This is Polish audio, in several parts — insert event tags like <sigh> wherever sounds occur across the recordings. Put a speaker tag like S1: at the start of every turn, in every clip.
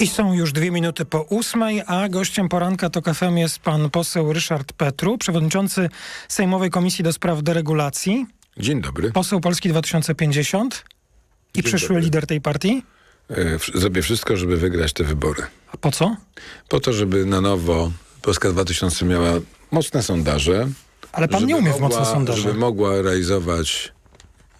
S1: I są już dwie minuty po ósmej, a gościem poranka to FM jest pan poseł Ryszard Petru, przewodniczący Sejmowej Komisji do Spraw Deregulacji,
S2: Dzień dobry.
S1: poseł Polski 2050 i
S2: Dzień
S1: przyszły
S2: dobry.
S1: lider tej partii.
S2: E, w- Zrobię wszystko, żeby wygrać te wybory.
S1: A po co?
S2: Po to, żeby na nowo Polska 2000 miała mocne sondaże.
S1: Ale pan nie umie w
S2: mogła-
S1: mocne sondaże.
S2: Żeby mogła realizować,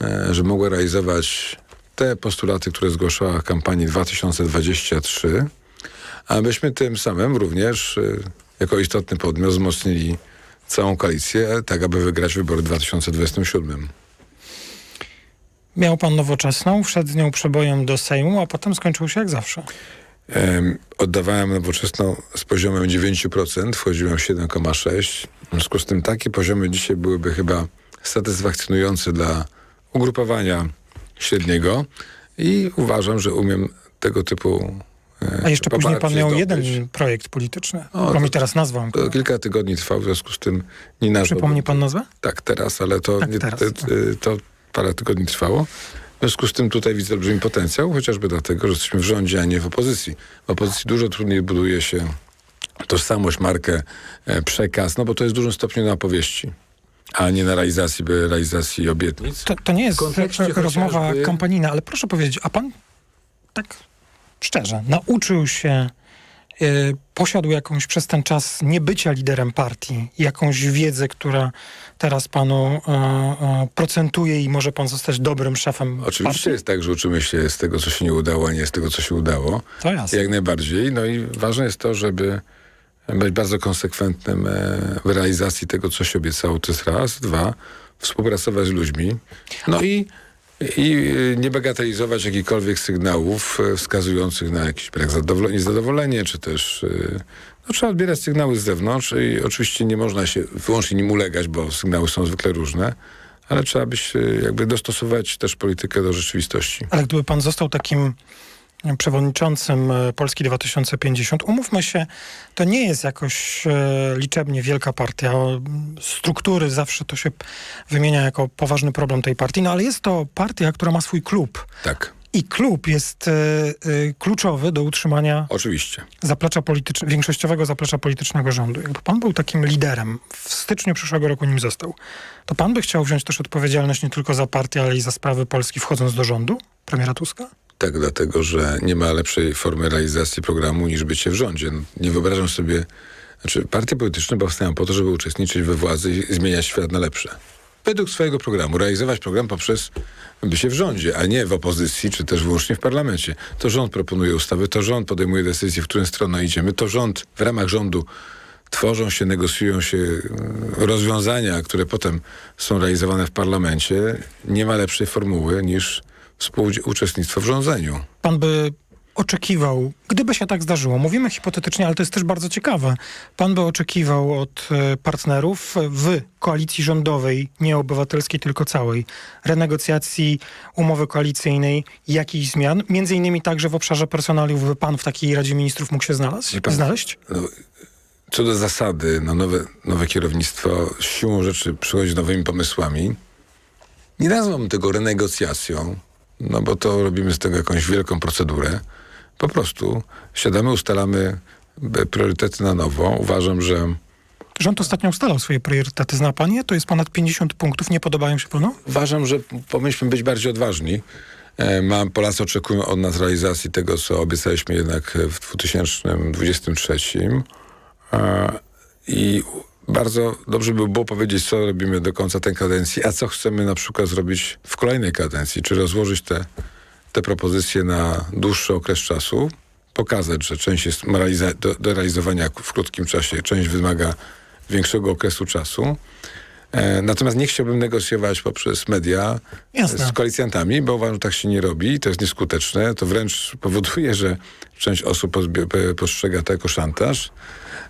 S2: e, żeby mogła realizować te postulaty, które zgłaszała w kampanii 2023, abyśmy tym samym również e, jako istotny podmiot wzmocnili całą koalicję, tak aby wygrać wybory w 2027.
S1: Miał pan nowoczesną, wszedł z nią przebojem do Sejmu, a potem skończył się jak zawsze.
S2: Em, Oddawałem nowoczesną z poziomem 9%, wchodziłem 7,6%. W związku z tym takie poziomy dzisiaj byłyby chyba satysfakcjonujące dla ugrupowania średniego i uważam, że umiem tego typu e,
S1: A jeszcze później pan miał
S2: zdobyć.
S1: jeden projekt polityczny,
S2: O,
S1: którą mi teraz nazwą.
S2: To kilka tygodni trwał, w związku z tym nie nazwałbym...
S1: Przypomni pan nazwę?
S2: Tak, teraz, ale to,
S1: Tak,
S2: nie,
S1: teraz,
S2: te-
S1: tak.
S2: y, to parę tygodni trwało. W związku z tym tutaj widzę olbrzymi potencjał, chociażby dlatego, że jesteśmy w rządzie, a nie w opozycji. W opozycji dużo trudniej buduje się tożsamość, markę, e, przekaz, no bo to jest w dużym stopniu na opowieści, a nie na realizacji, by realizacji obietnic.
S1: To, to nie jest rozmowa
S2: chociażby-
S1: kampanijna, ale proszę powiedzieć, a pan tak szczerze, nauczył się, e, posiadł jakąś przez ten czas niebycia liderem partii, jakąś wiedzę, która teraz panu e, e, procentuje i może pan zostać dobrym szefem
S2: Oczywiście
S1: partii?
S2: jest tak, że uczymy się z tego, co się nie udało, a nie z tego, co się udało.
S1: To jasne.
S2: Jak najbardziej. No i ważne jest to, żeby być bardzo konsekwentnym e, w realizacji tego, co się obiecało. To jest raz. Dwa, współpracować z ludźmi. No i, i e, nie bagatelizować jakichkolwiek sygnałów e, wskazujących na jakiś brak zadowolenia, niezadowolenie, czy też... No, trzeba odbierać sygnały z zewnątrz i oczywiście nie można się wyłącznie nim ulegać, bo sygnały są zwykle różne, ale trzeba być, e, jakby dostosować też politykę do rzeczywistości.
S1: Ale gdyby pan został takim przewodniczącym e, Polski 2050, umówmy się, to nie jest jakoś e, liczebnie wielka partia. Struktury zawsze to się wymienia jako poważny problem tej partii, no ale jest to partia, która ma swój klub.
S2: Tak,
S1: I klub jest e, kluczowy do utrzymania
S2: oczywiście.
S1: zaplecza politycz- większościowego zaplecza politycznego rządu. Jakby pan był takim liderem, w styczniu przyszłego roku nim został, to pan by chciał wziąć też odpowiedzialność nie tylko za partię, ale i za sprawy Polski wchodząc do rządu premiera Tuska?
S2: Tak, dlatego, że nie ma lepszej formy realizacji programu niż bycie w rządzie. Nie wyobrażam sobie... Znaczy, partie polityczne powstają po to, żeby uczestniczyć we władzy i zmieniać świat na lepsze. Według swojego programu. Realizować program poprzez bycie w rządzie, a nie w opozycji, czy też wyłącznie w parlamencie. To rząd proponuje ustawy, to rząd podejmuje decyzje, w którą stronę idziemy, to rząd, w ramach rządu tworzą się, negocjują się e, rozwiązania, które potem są realizowane w parlamencie. Nie ma lepszej formuły niż współuczestnictwo w rządzeniu.
S1: pan by oczekiwał, gdyby się tak zdarzyło, mówimy hipotetycznie, ale to jest też bardzo ciekawe, pan by oczekiwał od e, partnerów w koalicji rządowej, nie obywatelskiej, tylko całej, renegocjacji umowy koalicyjnej, jakichś zmian, między innymi także w obszarze personaliów, by pan w takiej Radzie Ministrów mógł się znaleźć?
S2: Pan-
S1: znaleźć?
S2: No, co do zasady, no nowe, nowe kierownictwo siłą rzeczy przychodzi z nowymi pomysłami. Nie nazwałbym tego renegocjacją, no bo to robimy z tego jakąś wielką procedurę. Po prostu siadamy, ustalamy e, priorytety na nowo. Uważam, że
S1: Rząd ostatnio ustalał swoje priorytety, zna pan je? To jest ponad 50 punktów, nie podobają się panu?
S2: uważam, że powinniśmy być bardziej odważni. E, Mam, Polacy oczekują od nas realizacji tego, co obiecaliśmy jednak w 2023. E, I bardzo dobrze by było powiedzieć, co robimy do końca tej kadencji, a co chcemy na przykład zrobić w kolejnej kadencji, czy rozłożyć te, te propozycje na dłuższy okres czasu, pokazać, że część jest do, do realizowania w krótkim czasie, część wymaga większego okresu czasu. E, Natomiast nie chciałbym negocjować poprzez media
S1: Jasne.
S2: z koalicjantami, bo uważam, że tak się nie robi. To jest nieskuteczne. To wręcz powoduje, że część osób postrzega to jako szantaż.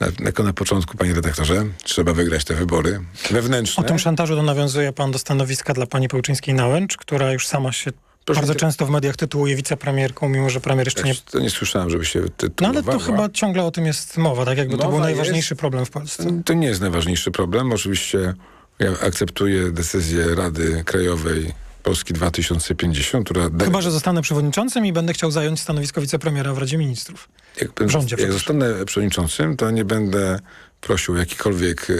S2: Na, jako na początku, panie redaktorze, trzeba wygrać te wybory wewnętrzne.
S1: O tym szantażu to nawiązuje pan do stanowiska dla pani Pełczyńskiej-Nałęcz, która już sama się
S2: Proszę
S1: bardzo
S2: te-
S1: często w mediach tytułuje wicepremierką, mimo że premier jeszcze nie...
S2: Też To nie słyszałem, żeby się
S1: No
S2: tytułowała.
S1: ale to chyba ciągle o tym jest mowa, tak jakby to
S2: Mowa
S1: był
S2: jest.
S1: najważniejszy problem w Polsce.
S2: To nie jest najważniejszy problem. Oczywiście ja akceptuję decyzję Rady Krajowej Polski 2050, która...
S1: Chyba, że zostanę przewodniczącym i będę chciał zająć stanowisko wicepremiera w Radzie Ministrów.
S2: Jak,
S1: w rządzie,
S2: jak zostanę przewodniczącym, to nie będę prosił o jakiekolwiek e,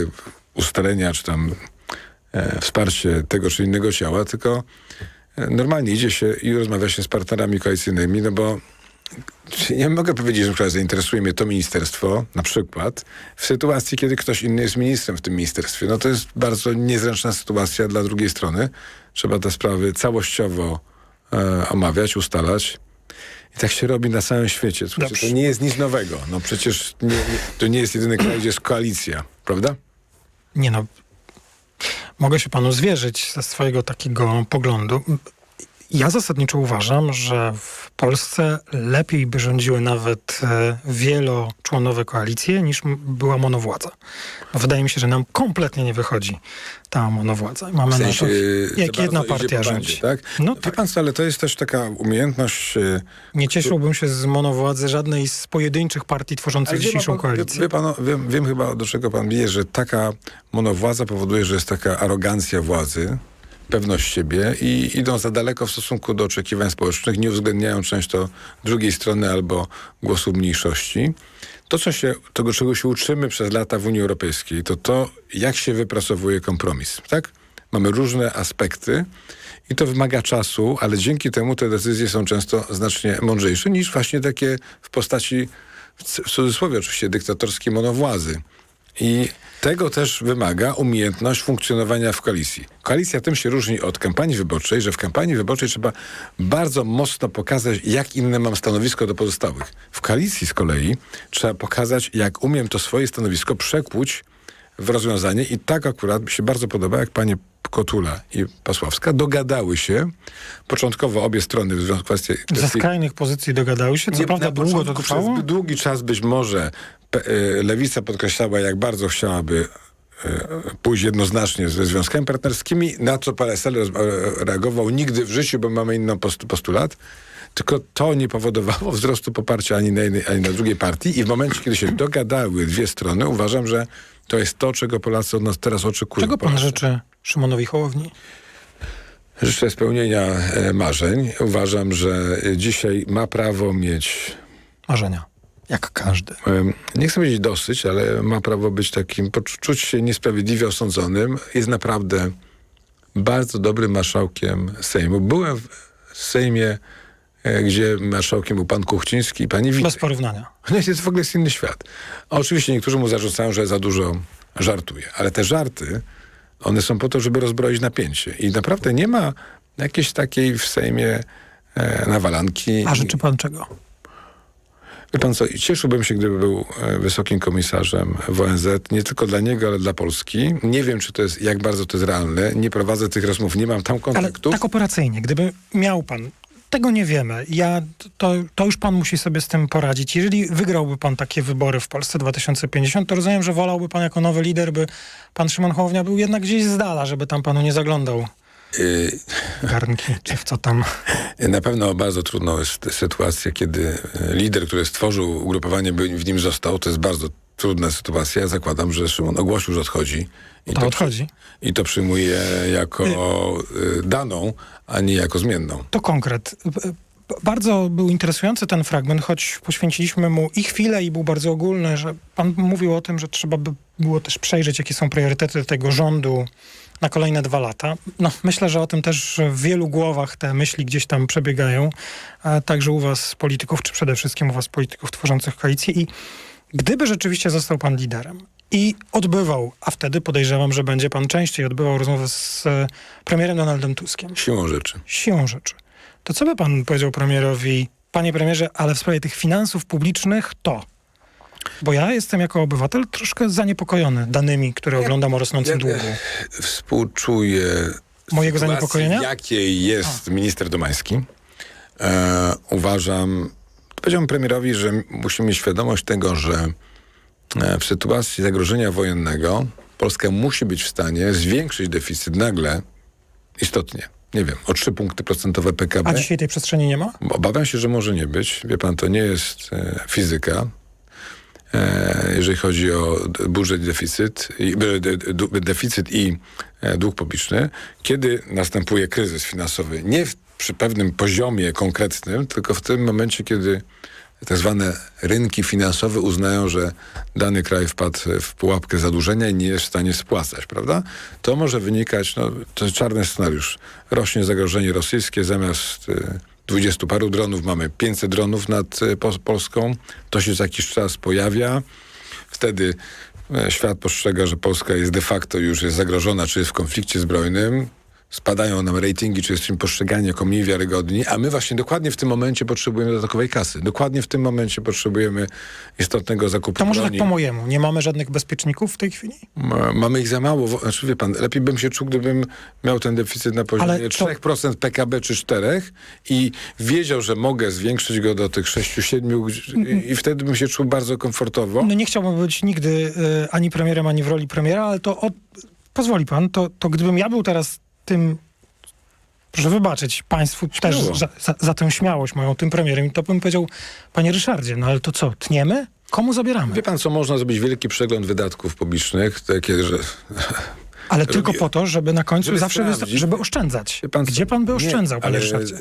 S2: ustalenia czy tam e, wsparcie tego czy innego ciała, tylko e, normalnie idzie się i rozmawia się z partnerami koalicyjnymi, no bo nie mogę powiedzieć, że na przykład zainteresuje mnie to ministerstwo, na przykład, w sytuacji, kiedy ktoś inny jest ministrem w tym ministerstwie. No to jest bardzo niezręczna sytuacja dla drugiej strony. Trzeba te sprawy całościowo e, omawiać, ustalać. I tak się robi na całym świecie. Słuchajcie,
S1: Dobrze.
S2: to nie jest nic nowego. No przecież nie, nie, to nie jest jedyny kraj, gdzie jest koalicja, prawda?
S1: Nie no, mogę się panu zwierzyć ze swojego takiego poglądu. Ja zasadniczo uważam, że w Polsce lepiej by rządziły nawet e, wieloczłonowe koalicje niż była monowładza. Bo wydaje mi się, że nam kompletnie nie wychodzi ta monowładza. Mamy
S2: W
S1: na
S2: sensie,
S1: to,
S2: za
S1: jak jedna partia rządzi.
S2: tak?
S1: No
S2: Wie
S1: tak.
S2: pan ale to jest też taka umiejętność... e,
S1: Nie cieszyłbym się z monowładzy żadnej z pojedynczych partii tworzących
S2: wie
S1: dzisiejszą
S2: pan,
S1: koalicję.
S2: Wie, wie pan, wiem, wiem chyba, do czego pan bije, że taka monowładza powoduje, że jest taka arogancja władzy, pewność siebie i idą za daleko w stosunku do oczekiwań społecznych, nie uwzględniają często drugiej strony albo głosu mniejszości. To, co się, tego, czego się uczymy przez lata w Unii Europejskiej, to to, jak się wypracowuje kompromis, tak? Mamy różne aspekty i to wymaga czasu, ale dzięki temu te decyzje są często znacznie mądrzejsze niż właśnie takie w postaci, w cudzysłowie oczywiście, dyktatorskiej monowładzy. I tego też wymaga umiejętność funkcjonowania w koalicji. Koalicja tym się różni od kampanii wyborczej, że w kampanii wyborczej trzeba bardzo mocno pokazać, jak inne mam stanowisko do pozostałych. W koalicji z kolei trzeba pokazać, jak umiem to swoje stanowisko przekłuć w rozwiązanie i tak akurat mi się bardzo podoba, jak panie Kotula i Pasławska dogadały się, początkowo obie strony w związku z kwestii...
S1: Ze skrajnych pozycji dogaдаły się, co
S2: nie,
S1: prawda długo to trwało.
S2: Przez długi czas być może e, lewica podkreślała, jak bardzo chciałaby e, pójść jednoznacznie ze związkami partnerskimi, na co PSL e, reagował nigdy w życiu, bo mamy inny post, postulat. Tylko to nie powodowało wzrostu poparcia ani na jednej, ani na drugiej partii. I w momencie, kiedy się dogadały dwie strony, uważam, że to jest to, czego Polacy od nas teraz oczekują.
S1: Czego pan życzy Szymonowi Hołowni?
S2: Życzę spełnienia e, marzeń. Uważam, że e, dzisiaj ma prawo mieć
S1: Marzenia. Jak każdy.
S2: Em, nie chcę powiedzieć dosyć, ale ma prawo być takim, poczu- czuć się niesprawiedliwie osądzonym. Jest naprawdę bardzo dobrym marszałkiem Sejmu. Byłem w Sejmie, e, gdzie marszałkiem był pan Kuchciński i pani Witek.
S1: Bez porównania. <laughs>
S2: No jest w ogóle jest inny świat. Oczywiście niektórzy mu zarzucają, że za dużo żartuje, ale te żarty, one są po to, żeby rozbroić napięcie. I naprawdę nie ma jakiejś takiej w Sejmie e, nawalanki.
S1: A życzy pan czego?
S2: Wie pan co, cieszyłbym się, gdyby był e, wysokim komisarzem w ONZ, nie tylko dla niego, ale dla Polski. Nie wiem, czy to jest, jak bardzo to jest realne. Nie prowadzę tych rozmów, nie mam tam
S1: Ale
S2: kontaktów.
S1: tak operacyjnie, gdyby miał pan, tego nie wiemy. Ja, to, to już pan musi sobie z tym poradzić. Jeżeli wygrałby pan takie wybory w Polsce 2050, to rozumiem, że wolałby pan jako nowy lider, by pan Szymon Hołownia był jednak gdzieś z dala, żeby tam panu nie zaglądał
S2: Y,
S1: garnki, czy w co tam. <laughs>
S2: Na pewno bardzo trudną jest sytuacja, kiedy e, lider, który stworzył ugrupowanie, by w nim został. To jest bardzo trudna sytuacja. Ja zakładam, że Szymon ogłosił, że odchodzi. I
S1: To odchodzi.
S2: I to przyjmuje jako y, daną, a nie jako zmienną.
S1: To konkret. Bardzo był interesujący ten fragment, choć poświęciliśmy mu i chwilę i był bardzo ogólny, że pan mówił o tym, że trzeba by było też przejrzeć, jakie są priorytety tego rządu na kolejne dwa lata. No, myślę, że o tym też w wielu głowach te myśli gdzieś tam przebiegają, także u was polityków, czy przede wszystkim u was polityków tworzących koalicję. I gdyby rzeczywiście został pan liderem i odbywał, a wtedy podejrzewam, że będzie pan częściej odbywał rozmowę z e, premierem Donaldem Tuskiem,
S2: Siłą rzeczy.
S1: siłą rzeczy. To co by pan powiedział premierowi, panie premierze, ale w sprawie tych finansów publicznych to? Bo ja jestem jako obywatel troszkę zaniepokojony danymi, które oglądam o rosnącym
S2: Ja-
S1: długu.
S2: Współczuję
S1: Mojego
S2: sytuacji,
S1: zaniepokojenia?
S2: jakiej jest minister Domański. E, uważam, powiedziałbym premierowi, że musimy mieć świadomość tego, że w sytuacji zagrożenia wojennego Polska musi być w stanie zwiększyć deficyt nagle istotnie. Nie wiem, o 3 punkty procentowe PKB.
S1: A dzisiaj tej przestrzeni nie ma?
S2: Obawiam się, że może nie być. Wie pan, to nie jest e, fizyka. e, jeżeli chodzi o budżet deficyt, i, e, d- d- deficyt i e, dług publiczny, kiedy następuje kryzys finansowy. Nie w, przy pewnym poziomie konkretnym, tylko w tym momencie, kiedy tak zwane rynki finansowe uznają, że dany kraj wpadł w pułapkę zadłużenia i nie jest w stanie spłacać, prawda? To może wynikać, no, to jest czarny scenariusz. Rośnie zagrożenie rosyjskie, zamiast y, 20 paru dronów mamy 500 dronów nad y, Pol- Polską. To się za jakiś czas pojawia. Wtedy e, świat postrzega, że Polska jest de facto już jest zagrożona, czy jest w konflikcie zbrojnym. Spadają nam ratingi, czy jesteśmy postrzegani jako mniej wiarygodni, a my właśnie dokładnie w tym momencie potrzebujemy dodatkowej kasy. Dokładnie w tym momencie potrzebujemy istotnego zakupu
S1: To może tak
S2: broni.
S1: po mojemu. Nie mamy żadnych bezpieczników w tej chwili?
S2: Ma- Mamy ich za mało. Znaczy, wie pan, lepiej bym się czuł, gdybym miał ten deficyt na poziomie
S1: Ale to-
S2: 3% PKB czy 4% i wiedział, że mogę zwiększyć go do tych 6-7 i, i wtedy bym się czuł bardzo komfortowo.
S1: No nie chciałbym być nigdy e, ani premierem, ani w roli premiera, ale to od, pozwoli pan, to, to gdybym ja był teraz tym, proszę wybaczyć państwu też
S2: Śmiało.
S1: za, za, za tę śmiałość moją, tym premierem, to bym powiedział, panie Ryszardzie, no ale to co, tniemy? Komu zabieramy?
S2: Wie pan, co można zrobić? Wielki przegląd wydatków publicznych, takie, że...
S1: Ale <laughs> tylko po to, żeby na końcu
S2: żeby
S1: zawsze, żeby oszczędzać.
S2: Pan?
S1: Gdzie pan by
S2: Nie,
S1: oszczędzał, panie
S2: ale
S1: Ryszardzie?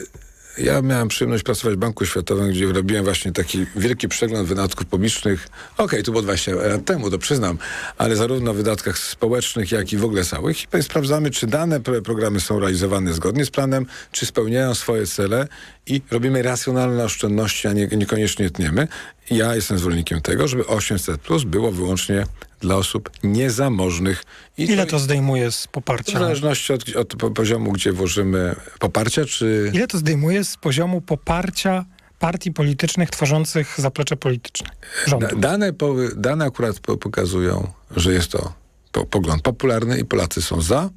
S2: Ja miałem przyjemność pracować w Banku Światowym, gdzie robiłem właśnie taki wielki przegląd wydatków publicznych. Okej, to było 20 lat temu, to przyznam, ale zarówno w wydatkach społecznych, jak i w ogóle całych. I sprawdzamy, czy dane pro- programy są realizowane zgodnie z planem, czy spełniają swoje cele i robimy racjonalne oszczędności, a nie, niekoniecznie tniemy. Ja jestem zwolennikiem tego, żeby 800 plus było wyłącznie dla osób niezamożnych. I
S1: Ile to zdejmuje z
S2: w
S1: poparcia?
S2: zależności od, od po- poziomu, gdzie włożymy poparcia, czy...
S1: Ile to zdejmuje z poziomu poparcia partii politycznych tworzących zaplecze polityczne rządu?
S2: Da, dane, dane akurat po, pokazują, że jest to po, pogląd popularny i Polacy są za.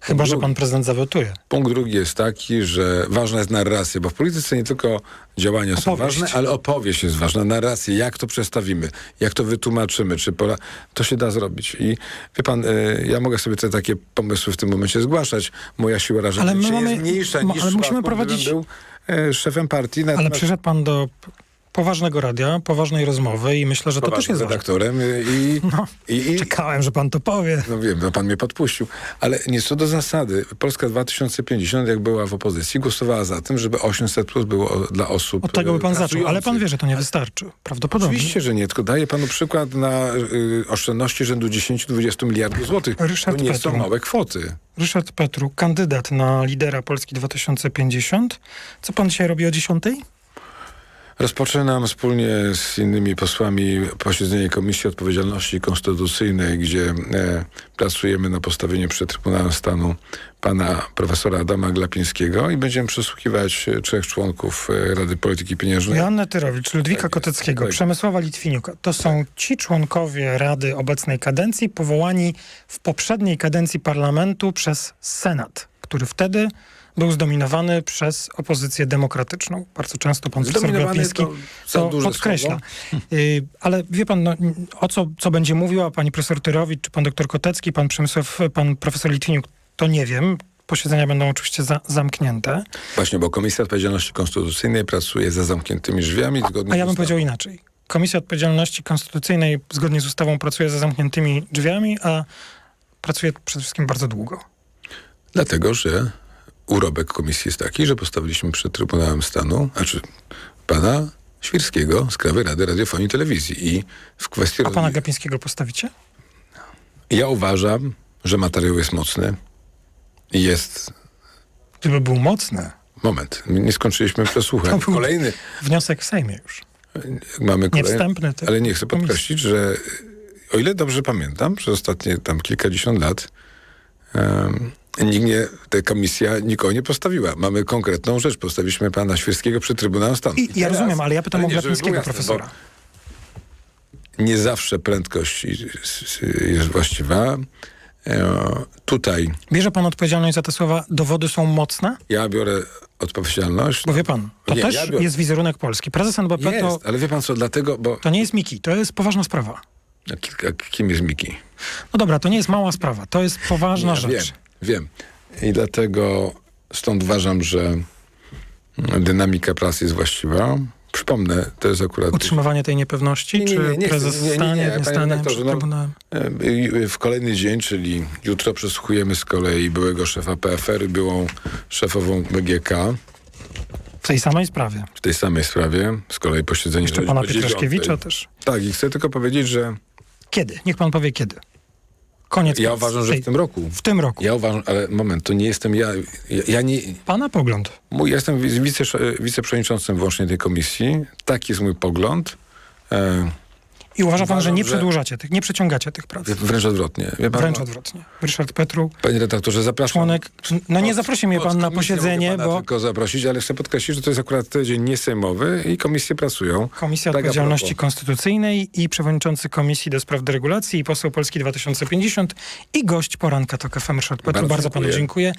S1: Chyba, że pan prezydent zawiotuje.
S2: Punkt drugi jest taki, że ważna jest narracja, bo w polityce nie tylko działania są
S1: Opowieść.
S2: ważne, ale opowieść jest ważna. Narracja, jak to przedstawimy, jak to wytłumaczymy, czy pola... to się da zrobić. I wie pan, y, ja mogę sobie te takie pomysły w tym momencie zgłaszać. Moja siła rażenia
S1: Ale
S2: jest mniejsza
S1: ma-
S2: niż
S1: ale musimy prowadzić-
S2: był y, szefem partii.
S1: Ale
S2: natomiast-
S1: przyszedł pan do poważnego radia, poważnej rozmowy i myślę, że to też
S2: poważnym
S1: jest ważne.
S2: redaktorem i,
S1: No,
S2: i, i,
S1: Czekałem, że pan to powie.
S2: No wiem, no pan mnie podpuścił. Ale nie co do zasady. Polska 2050, jak była w opozycji, głosowała za tym, żeby 800 plus było dla osób
S1: Od tego by pan
S2: e,
S1: zaczął, ale pan
S2: pracujących.
S1: wie, że to nie wystarczy. Prawdopodobnie.
S2: Oczywiście, że nie, tylko daję panu przykład na y, oszczędności rzędu 10-20 miliardów złotych.
S1: Ryszard
S2: to nie
S1: Petru.
S2: są małe kwoty.
S1: Ryszard Petru, kandydat na lidera Polski 2050. Co pan dzisiaj robi o 10?
S2: Rozpoczynam wspólnie z innymi posłami posiedzenie Komisji Odpowiedzialności Konstytucyjnej, gdzie e, pracujemy na postawieniu przed Trybunałem Stanu pana profesora Adama Glapińskiego i będziemy przesłuchiwać trzech członków e, Rady Polityki Pieniężnej.
S1: Joanna Tyrowicz, Ludwika
S2: Tak
S1: Koteckiego,
S2: tak.
S1: Przemysława Litwiniuka. To są ci członkowie Rady obecnej kadencji, powołani w poprzedniej kadencji parlamentu przez Senat, który wtedy był zdominowany przez opozycję demokratyczną. Bardzo często pan profesor Glapiński
S2: to
S1: to
S2: duże
S1: podkreśla. Y, ale wie pan, no, o co, co będzie mówiła pani profesor Tyrowicz, czy pan doktor Kotecki, pan Przemysław, pan profesor Litwiniuk, to nie wiem. Posiedzenia będą oczywiście za, zamknięte.
S2: Właśnie, bo Komisja Odpowiedzialności Konstytucyjnej pracuje za zamkniętymi drzwiami zgodnie
S1: A ja bym powiedział inaczej. Komisja Odpowiedzialności Konstytucyjnej zgodnie z ustawą pracuje za zamkniętymi drzwiami, a pracuje przede wszystkim bardzo długo.
S2: Dlatego, że urobek komisji jest taki, że postawiliśmy przed Trybunałem Stanu, znaczy pana Świrskiego z Krajowej Rady Radiofonii i Telewizji. I w kwestii...
S1: A pana Gapińskiego postawicie?
S2: Ja uważam, że materiał jest mocny i jest...
S1: Gdyby był mocny,
S2: Moment, nie skończyliśmy przesłuchań. Kolejny,
S1: wniosek w Sejmie już.
S2: mamy kolejny,
S1: wstępny, tylko
S2: ale nie chcę podkreślić, że o ile dobrze pamiętam, przez ostatnie tam kilkadziesiąt lat em, nikt nie, ta komisja nikogo nie postawiła. Mamy konkretną rzecz. Postawiliśmy pana Świerskiego przed Trybunałem Stanu.
S1: I, ja
S2: teraz-
S1: rozumiem, ale ja pytam
S2: ale
S1: o
S2: nie,
S1: Glapińskiego profesora.
S2: Nie zawsze prędkość i- jest właściwa. E, Tutaj
S1: Bierze pan odpowiedzialność za te słowa, dowody są mocne?
S2: ja biorę odpowiedzialność.
S1: Bo wie pan, to
S2: Nie,
S1: też
S2: ja biorę.
S1: jest wizerunek Polski. Prezes NBP to,
S2: Jest, ale wie pan co, dlatego, bo
S1: to nie jest Miki, to jest poważna sprawa.
S2: a ki- a kim jest Miki?
S1: No dobra, to nie jest mała sprawa, to jest poważna
S2: Ja
S1: rzecz.
S2: Wiem, wiem. I dlatego stąd uważam, że dynamika pracy jest właściwa. Przypomnę, to jest akurat...
S1: Utrzymywanie tej niepewności?
S2: Nie, nie, nie,
S1: czy
S2: nie
S1: prezes
S2: nie, nie, nie,
S1: stanie, nie, stanie
S2: redaktorze,
S1: przed
S2: no-
S1: Trybunałem?
S2: E, W kolejny dzień, czyli jutro przesłuchujemy z kolei byłego szefa PFR i byłą szefową BGK
S1: W tej samej sprawie.
S2: w tej samej sprawie. Z kolei posiedzenie
S1: Jeszcze pana Pietraszkiewicza też.
S2: Tak, i chcę tylko powiedzieć, że
S1: Kiedy? Niech pan powie kiedy. Koniec.
S2: ja uważam, że w tym roku.
S1: W tym roku.
S2: Ja uważam, ale moment, to nie jestem ja. Ja, ja nie.
S1: Pana pogląd.
S2: Mój, jestem wice, wiceprzewodniczącym właśnie tej komisji. Taki jest mój pogląd. E,
S1: I uważa pan, że nie przedłużacie tych, nie przeciągacie tych prac.
S2: wręcz odwrotnie. Wie pan,
S1: Wręcz
S2: no,
S1: odwrotnie. Ryszard Petru,
S2: Panie redaktorze, zapraszam.
S1: członek... No nie zaprosi mnie pan na posiedzenie,
S2: mogę pana
S1: bo
S2: tylko zaprosić, ale chcę podkreślić, że to jest akurat dzień niesejmowy i komisje pracują.
S1: Komisja
S2: Tak
S1: Odpowiedzialności. Konstytucyjnej i przewodniczący Komisji do Spraw Deregulacji i poseł Polski 2050 i gość poranka TOK FM Ryszard Petru.
S2: Bardzo
S1: Bardzo panu dziękuję.